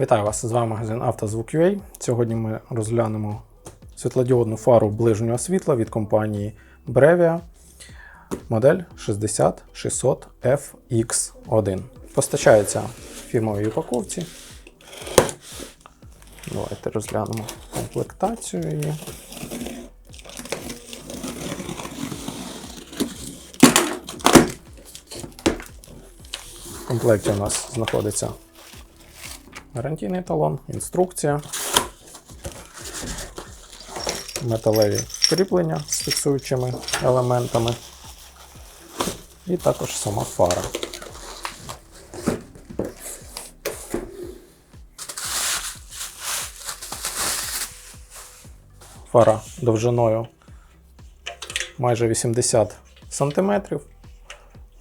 Вітаю вас! З вами магазин «Автозвук.UA». Сьогодні ми розглянемо світлодіодну фару ближнього світла від компанії Brevia модель 60600FX1. Постачається в фірмовій упаковці. Давайте розглянемо комплектацію її. В комплекті у нас знаходиться гарантійний талон, інструкція, металеві кріплення з фіксуючими елементами, і також сама фара. Фара довжиною майже 80 см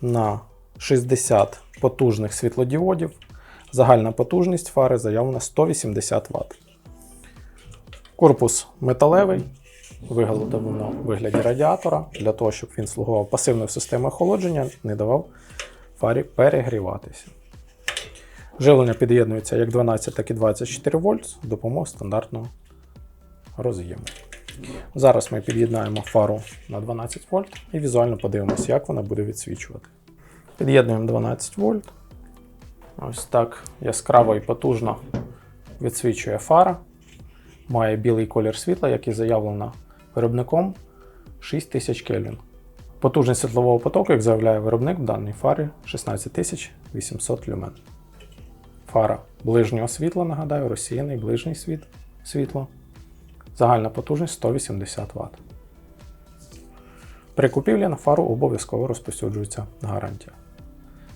на 60 потужних світлодіодів. Загальна потужність фари заявлена 180 Вт. Корпус металевий, виготовлено у вигляді радіатора, для того, щоб він слугував пасивною системою охолодження, не давав фарі перегріватися. Живлення під'єднується як 12, так і 24 вольт з допомогою стандартного роз'єму. Зараз ми під'єднаємо фару на 12 вольт і візуально подивимося, як вона буде відсвічувати. Під'єднуємо 12 вольт. Ось так яскраво і потужно відсвічує фара. Має білий колір світла, який заявлено виробником 6000 Кельвін. Потужність світлового потоку, як заявляє виробник в даній фарі 16800 люмен. Фара ближнього світла, нагадаю, розсіяний ближній світ світло. Загальна потужність 180 Вт. При купівлі на фару обов'язково розповсюджується гарантія.